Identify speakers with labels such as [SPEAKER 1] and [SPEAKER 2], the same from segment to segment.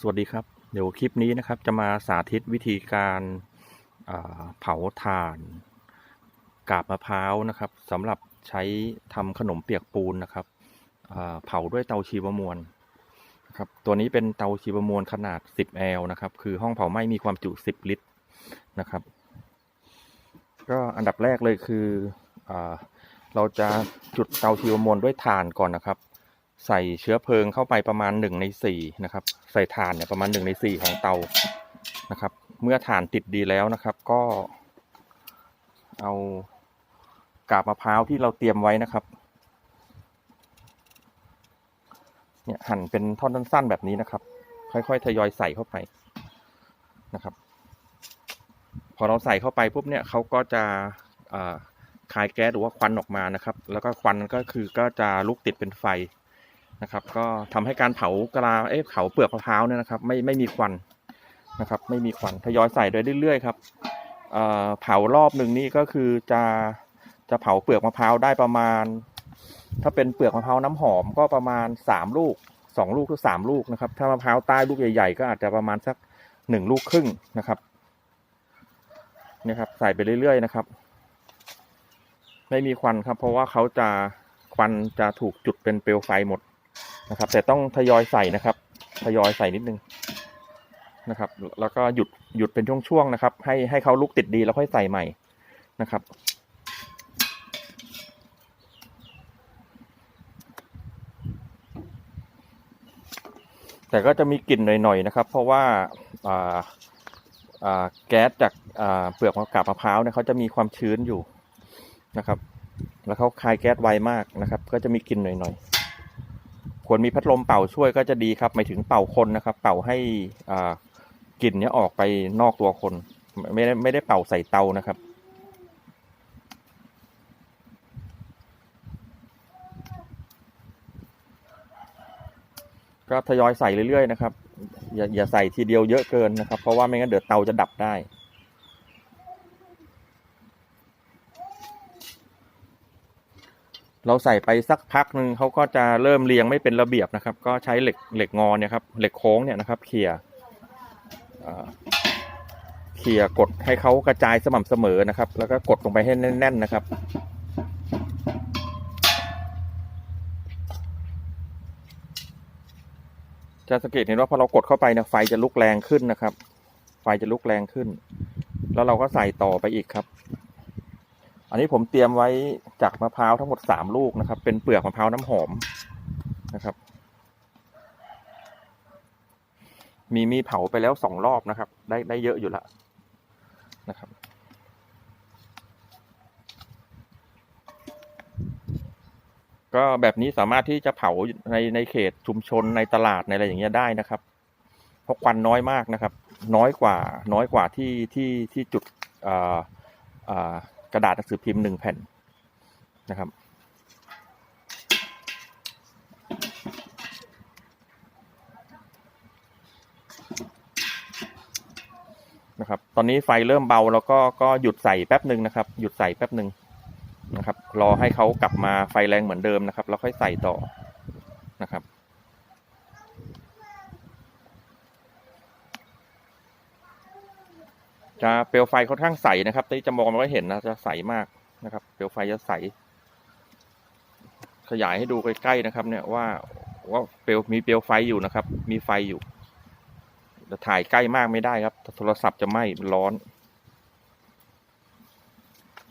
[SPEAKER 1] สวัสดีครับ เดี๋ยวคลิปนี้นะครับ จะมาสาธิตวิธีการเผาถ่าน กาบมะพร้าวนะครับสำหรับใช้ทำขนมเปียกปูนนะครับเผาด้วยเตาชีวมวลนะครับตัวนี้เป็นเตาชีวมวลขนาด 10 แอลนะครับ คือห้องเผาไหม้มีความจุ 10 ลิตรนะครับ ก็อันดับแรกเลยคืออเราจะจุดเตาชีวมวลด้วยถ่านก่อนนะครับ ใส่เชื้อเพลิงเข้าไปประมาณหนึ่งในสี่นะครับ ใส่ถ่านเนี่ยประมาณหนึ่งในสี่ของเตานะครับ เมื่อถ่านติดดีแล้วนะครับ ก็เอากาบมะพร้าวที่เราเตรียมไว้นะครับ เนี่ยหั่นเป็นท่อนสั้นๆแบบนี้นะครับ ค่อยๆทยอยใส่เข้าไปนะครับ พอเราใส่เข้าไปปุ๊บเนี่ยเขาก็จะคายแก๊สหรือว่าควันออกมานะครับ แล้วก็ควันก็คือก็จะลุกติดเป็นไฟ นะครับ ก็ทำให้การเผากะลาเอ๊ะเผาเปลือกมะพร้าวเนี่ยนะครับ ไม่ไม่มีควันนะครับ ไม่มีควันทยอยใส่โดยเรื่อยๆครับเอ่อเผารอบหนึ่งนี่ก็คือจะจะเผาเปลือกมะพร้าวได้ประมาณ ถ้าเป็นเปลือกมะพร้าวน้ำหอมก็ประมาณสามลูกสองลูกหรือสามลูกนะครับ ถ้ามะพร้าวใต้ลูกใหญ่ๆ ก็อาจจะประมาณสักหนึ่งลูกครึ่งนะครับเนี่ยครับ ใส่ไปเรื่อยๆนะครับ ไม่มีควันครับ เพราะว่าเขาจะควันจะถูกจุดเป็นเปลวไฟหมด นะครับ แต่ต้องทยอยใส่นะครับทยอยใส่นิดนึงนะครับ แล้วก็หยุดหยุดเป็นช่วงๆนะครับ ให้ให้เขาลุกติดดีแล้วค่อยใส่ใหม่นะครับแต่ก็จะมีกลิ่นหน่อยๆนะครับ เพราะว่าาาแก๊สจากาเปลือกมะกาบมะพร้าวเนี่ยเขาจะมีความชื้นอยู่นะครับ แล้วเขาคายแก๊สไวมากนะครับ ก็จะมีกลิ่นหน่อยๆ ควรมีพัดลมเป่าช่วยก็จะดีครับหมายถึงเป่าคนนะครับ เป่าให้อ่ากลิ่นเนี้ยออกไปนอกตัวคน ไม่ได้ไม่ได้เป่าใส่เตานะครับ ก็ทยอยใส่เรื่อยๆนะครับ อย่าอย่าใส่ทีเดียวเยอะเกินนะครับ เพราะว่าไม่งั้นเดี๋ยวเตาจะดับได้ เราใส่ไปสักพักหนึ่งเขาก็จะเริ่มเรียงไม่เป็นระเบียบนะครับ ก็ใช้เหล็กเหล็กงอเนี่ยครับเหล็กโค้งเนี่ยนะครับเขี่ยเขี่ยกดให้เขากระจายสม่ำเสมอนะครับ แล้วก็กดลงไปให้แน่น ๆนะครับจะสังเกตเห็นว่าพอเรากดเข้าไปเนี่ยไฟจะลุกแรงขึ้นนะครับ ไฟจะลุกแรงขึ้น แล้วเราก็ใส่ต่อไปอีกครับ อันนี้ผมเตรียมไว้จากมะพร้าวทั้งหมดสามลูกนะครับ เป็นเปลือกมะพร้าวน้ำหอมนะครับ มีมีเผาไปแล้วสองรอบนะครับ ได้ได้เยอะอยู่ล้วนะครับก็แบบนี้สามารถที่จะเผาในในเขตชุมชนในตลาดในอะไรอย่างเงี้ยได้นะครับ เพราะควันน้อยมากนะครับ น้อยกว่า น้อยกว่าที่ที่ที่จุดอ่าอ่า กระดาษหนังสือพิมพ์หนึ่งแผ่นนะครับ นะครับ ตอนนี้ไฟเริ่มเบาแล้วก็ก็หยุดใส่แป๊บหนึ่งนะครับ หยุดใส่แป๊บหนึ่งนะครับ รอให้เขากลับมาไฟแรงเหมือนเดิมนะครับ แล้วค่อยใส่ต่อนะครับ จะเปลวไฟค่อนข้างใสนะครับที่จะมองไม่เห็นนะจะใสมากนะครับ เปลวไฟจะใส ขยายให้ดูใกล้ๆนะครับ เนี่ยว่าว่าเปลวมีเปลวไฟอยู่นะครับ มีไฟอยู่แต่ถ่ายใกล้มากไม่ได้ครับ โทรศัพท์จะไหม้ร้อน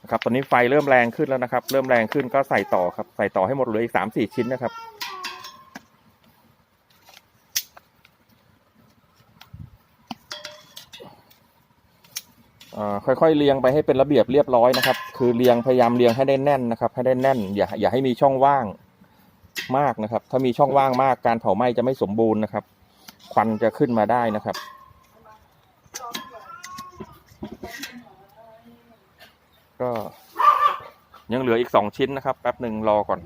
[SPEAKER 1] นะครับตอนนี้ไฟเริ่มแรงขึ้นแล้วนะครับ เริ่มแรงขึ้นก็ใส่ต่อครับ ใส่ต่อให้หมดเลยอีกสามสี่ชิ้นนะครับ ค่อยๆเรียงไปให้เป็นระเบียบเรียบร้อยนะครับ คือเรียงพยายามเรียงให้ได้แน่นนะครับ ให้ได้แน่น อย่าอย่าให้มีช่องว่างมากนะครับ ถ้ามีช่องว่างมากการเผาไหม้จะไม่สมบูรณ์นะครับ ควันจะขึ้นมาได้นะครับ ก็ยังเหลืออีกสองชิ้นนะครับแป๊บหนึ่งรอก่อน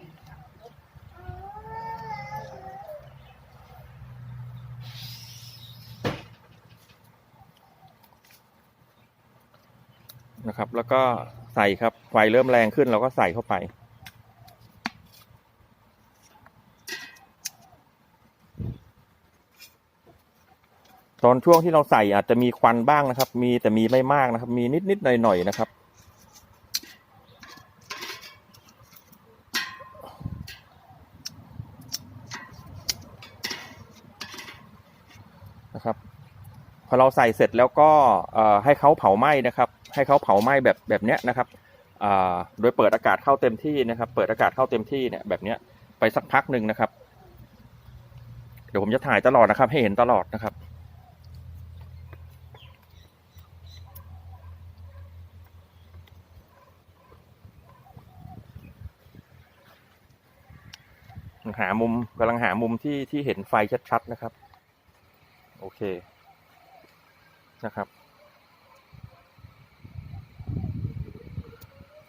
[SPEAKER 1] นะครับ แล้วก็ใส่ครับไฟเริ่มแรงขึ้นเราก็ใส่เข้าไป ตอนช่วงที่เราใส่อาจจะมีควันบ้างนะครับ มีแต่มีไม่มากนะครับ มีนิดๆหน่อยๆนะครับนะครับพอเราใส่เสร็จแล้วก็ให้เขาเผาไหม้นะครับ ให้เขาเผาไหม้แบบแบบเนี้ยนะครับโดยเปิดอากาศเข้าเต็มที่นะครับ เปิดอากาศเข้าเต็มที่เนี่ยแบบเนี้ยไปสักพักหนึ่งนะครับ เดี๋ยวผมจะถ่ายตลอดนะครับ ให้เห็นตลอดนะครับหามุมกำลังหามุมที่ที่เห็นไฟชัดๆนะครับ โอเคนะครับ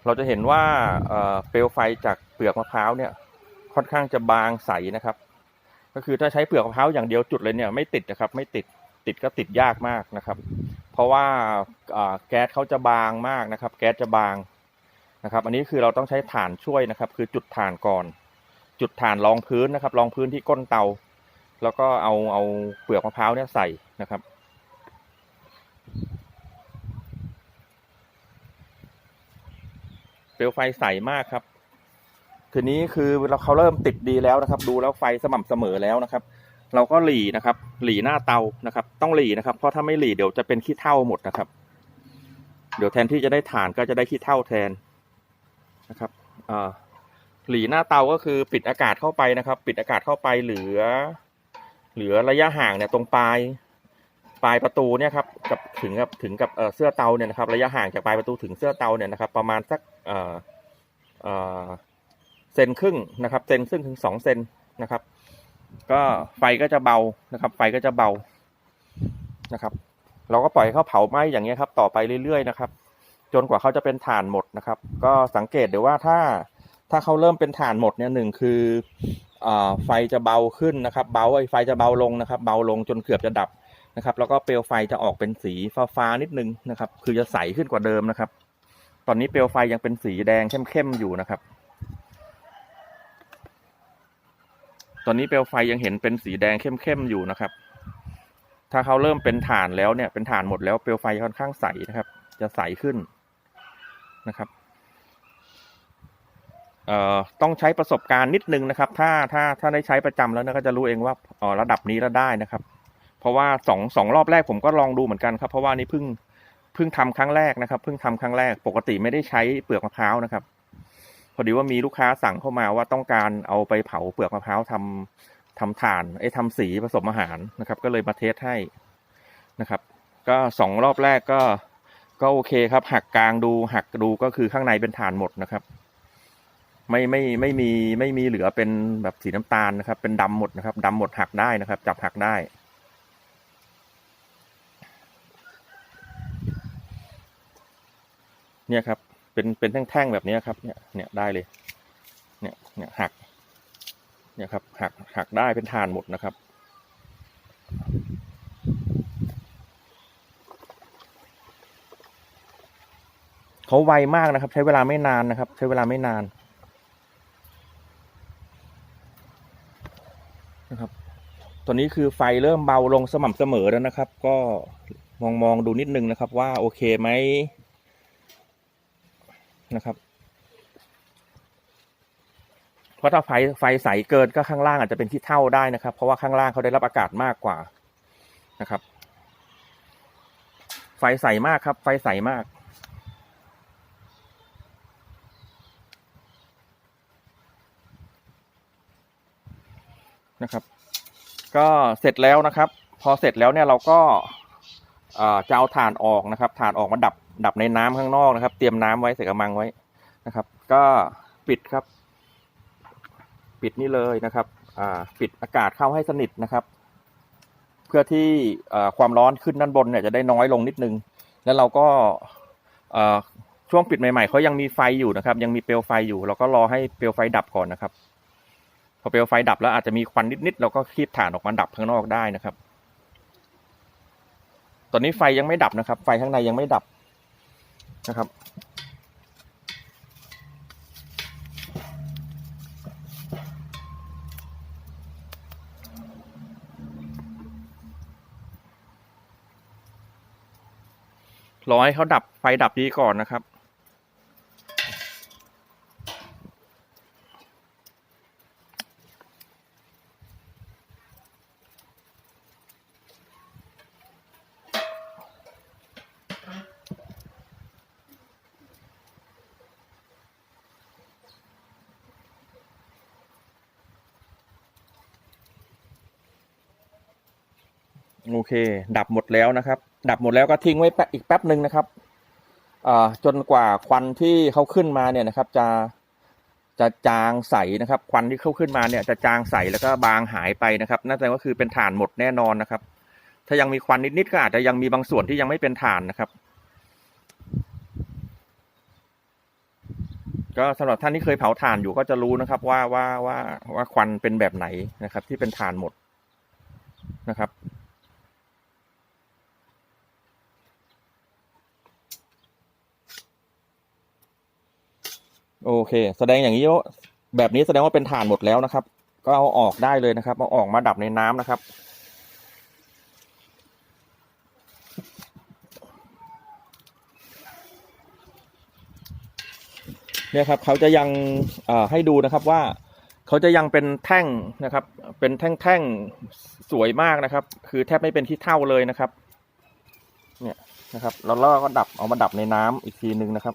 [SPEAKER 1] เราจะเห็นว่าเปลวไฟจากเปลือกมะพร้าวเนี่ยค่อนข้างจะบางใสนะครับ ก็คือถ้าใช้เปลือกมะพร้าวอย่างเดียวจุดเลยเนี่ยไม่ติดนะครับ ไม่ติดติดก็ติดยากมากนะครับ เพราะว่าอ่าแก๊สเขาจะบางมากนะครับ แก๊สจะบางนะครับ อันนี้คือเราต้องใช้ถ่านช่วยนะครับ คือจุดถ่านก่อน จุดถ่านรองพื้นนะครับรองพื้นที่ก้นเตา แล้วก็เอาเอาเปลือกมะพร้าวเนี่ยใส่นะครับ เปลวไฟใสมากครับทีนี้คือเราเขาเริ่มติดดีแล้วนะครับ ดูแล้วไฟสม่ำเสมอแล้วนะครับ เราก็หลีนะครับ หลีหน้าเตานะครับ ต้องหลีนะครับ เพราะถ้าไม่หลีเดี๋ยวจะเป็นขี้เถ้าหมดนะครับ เดี๋ยวแทนที่จะได้ถ่านก็จะได้ขี้เถ้าแทนนะครับอ่าหลีหน้าเตาก็คือปิดอากาศเข้าไปนะครับ ปิดอากาศเข้าไปเหลือ เหลือระยะห่างเนี่ยตรงปลาย ปลายประตูเนี่ยครับกับถึงกับถึงกับเสื้อเตาเนี่ยนะครับระยะห่างจากปลายประตูถึงเสื้อเตาเนี่ยนะครับประมาณสักเออเออเซนครึ่งนะครับเซนซึ่งถึงสองเซนนะครับ ก็ไฟก็จะเบานะครับ ไฟก็จะเบานะครับ เราก็ปล่อยเขาเผาไหม้อย่างเงี้ยครับ ต่อไปเรื่อยๆนะครับ จนกว่าเขาจะเป็นถ่านหมดนะครับ ก็สังเกตเดี๋ยวว่าถ้าถ้าเขาเริ่มเป็นถ่านหมดเนี่ยหนึ่งคืออไฟจะเบาขึ้นนะครับ เบาไอ้ไฟจะเบาลงนะครับ เบาลงจนเกือบจะดับ นะครับ แล้วก็เปลวไฟจะออกเป็นสีฟ้าๆนิดนึงนะครับ คือจะใสขึ้นกว่าเดิมนะครับ ตอนนี้เปลวไฟยังเป็นสีแดงเข้มๆอยู่นะครับ ตอนนี้เปลวไฟยังเห็นเป็นสีแดงเข้มๆอยู่นะครับ ถ้าเขาเริ่มเป็นฐานแล้วเนี่ยเป็นฐานหมดแล้วเปลวไฟค่อนข้างใสนะครับ จะใสขึ้นนะครับเอ่อต้องใช้ประสบการณ์นิดนึงนะครับ ถ้าถ้าถ้าได้ใช้ประจำแล้วก็จะรู้เองว่าอ๋อระดับนี้แล้วได้นะครับ เพราะว่าสองสองรอบแรกผมก็ลองดูเหมือนกันครับ เพราะว่านี่เพิ่งเพิ่งทำครั้งแรกนะครับเพิ่งทำครั้งแรกปกติไม่ได้ใช้เปลือกมะพร้าวนะครับ พอดีว่ามีลูกค้าสั่งเข้ามาว่าต้องการเอาไปเผาเปลือกมะพร้าวทำทำถ่านไอ้ทำสีผสมอาหารนะครับ ก็เลยมาเทสให้นะครับ ก็สองรอบแรกก็ก็โอเคครับ หักกลางดูหักดูก็คือข้างในเป็นถ่านหมดนะครับ ไม่ไม่ไม่มีไม่มีเหลือเป็นแบบสีน้ำตาลนะครับ เป็นดำหมดนะครับดำหมดหักได้นะครับ จับหักได้ เนี่ยครับ เป็นเป็นแท่งๆแบบนี้ครับ เนี่ยเนี่ยได้เลย เนี่ยเนี่ยหัก เนี่ยครับหักหักได้เป็นฐานหมดนะครับเขาไวมากนะครับ ใช้เวลาไม่นานนะครับ ใช้เวลาไม่นานนะครับตอนนี้คือไฟเริ่มเบาลงสม่ำเสมอแล้วนะครับ ก็มองมองดูนิดนึงนะครับ ว่าโอเคไหม นะครับ เพราะถ้าไฟไฟใสเกินก็ข้างล่างอาจจะเป็นที่เท่าได้นะครับ เพราะว่าข้างล่างเขาได้รับอากาศมากกว่านะครับ ไฟใสมากครับ ไฟใสมากนะครับ ก็เสร็จแล้วนะครับ พอเสร็จแล้วเนี่ยเราก็จะเอาถ่านออกนะครับถ่านออกมาดับ ดับในน้ำข้างนอกนะครับ เตรียมน้ำไว้ใส่กระมังไว้นะครับ ก็ปิดครับ ปิดนี่เลยนะครับ อ่า ปิดอากาศเข้าให้สนิทนะครับ เพื่อที่ความร้อนขึ้นด้านบนเนี่ยจะได้น้อยลงนิดนึง แล้วเราก็ช่วงปิดใหม่ๆเขายังมีไฟอยู่นะครับ ยังมีเปลวไฟอยู่ เราก็รอให้เปลวไฟดับก่อนนะครับ พอเปลวไฟดับแล้วอาจจะมีควันนิดๆเราก็คีบถ่านออกมาดับข้างนอกได้นะครับ ตอนนี้ไฟยังไม่ดับนะครับ ไฟข้างในยังไม่ดับ นะครับ รอให้เขาดับไฟดับดีก่อนนะครับ โอเค ดับหมดแล้วนะครับ ดับหมดแล้วก็ทิ้งไว้แป๊บอีกแป๊บหนึ่งนะครับจนกว่าควันที่เขาขึ้นมาเนี่ยนะครับ จะจะจางใสนะครับ ควันที่เขาขึ้นมาเนี่ยจะจางใสแล้วก็บางหายไปนะครับนั่นแสดงว่าคือเป็นถ่านหมดแน่นอนนะครับ ถ้ายังมีควันนิดๆก็อาจจะยังมีบางส่วนที่ยังไม่เป็นถ่านนะครับ ก็สำหรับท่านที่เคยเผาถ่านอยู่ก็จะรู้นะครับ ว่าว่าว่าว่าควันเป็นแบบไหนนะครับ ที่เป็นถ่านหมดนะครับ โอเค แสดงอย่างนี้ว่าแบบนี้แสดงว่าเป็นถ่านหมดแล้วนะครับ ก็เอาออกได้เลยนะครับเอาออกมาดับในน้ำนะครับเนี่ยครับเขาจะยังเอ่อให้ดูนะครับว่าเขาจะยังเป็นแท่งนะครับ เป็นแท่งๆสวยมากนะครับ คือแทบไม่เป็นที่เท่าเลยนะครับ เนี่ยนะครับแล้วเราก็ดับเอามาดับในน้ำอีกทีหนึ่งนะครับ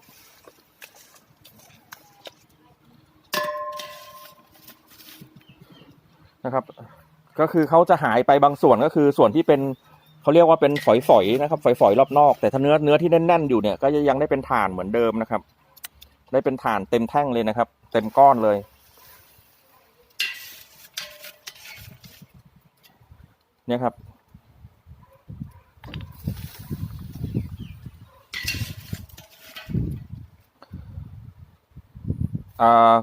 [SPEAKER 1] นะครับ ก็คือเขาจะหายไปบางส่วนก็คือส่วนที่เป็นเขาเรียกว่าเป็นฝอยๆนะครับ ฝอยๆรอบนอก แต่ถ้าเนื้อเนื้อที่แน่นๆอยู่เนี่ยก็ยังได้เป็นถ่านเหมือนเดิมนะครับ ได้เป็นถ่านเต็มแท่งเลยนะครับ เต็มก้อนเลยเนี่ยครับอ่า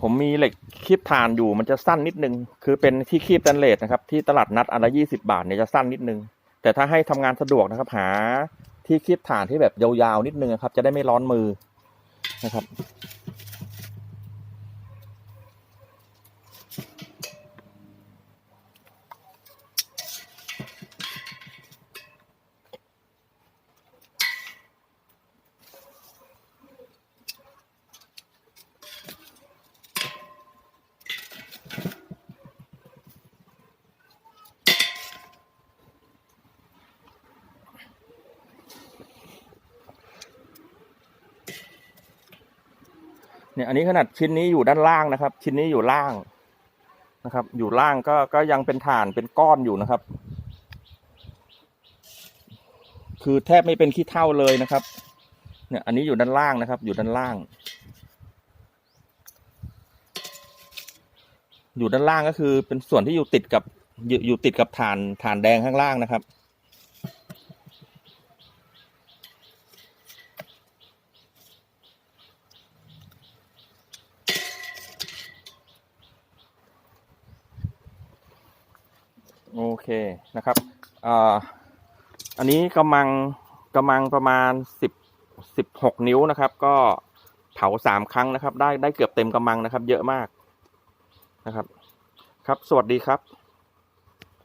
[SPEAKER 1] ผมมีเหล็ก คีบถ่านอยู่มันจะสั้นนิดนึง คือเป็นที่คีบสแตนเลสนะครับ ที่ตลาดนัดอันละยี่สิบาทเนี่ยจะสั้นนิดนึง แต่ถ้าให้ทำงานสะดวกนะครับ หาที่คีบถ่านที่แบบยาวๆนิดนึงครับ จะได้ไม่ร้อนมือนะครับ เนี่ยอันนี้ขนาดชิ้นนี้อยู่ด้านล่างนะครับ ชิ้นนี้อยู่ล่างนะครับ อยู่ล่างก็ก็ยังเป็นฐานเป็นก้อนอยู่นะครับ คือแทบไม่เป็นขี้เท่าเลยนะครับ เนี่ยอันนี้อยู่ด้านล่างนะครับ อยู่ด้านล่าง อยู่ด้านล่างก็คือเป็นส่วนที่อยู่ติดกับอยู่อยู่ติดกับฐานฐานแดงข้างล่างนะครับ เคนะครับอ่าอันนี้กำมังกำมังประมาณสิบสิบหกนิ้วนะครับ ก็เผาสามครั้งนะครับ ได้ได้เกือบเต็มกำมังนะครับ เยอะมากนะครับ ครับ สวัสดีครับ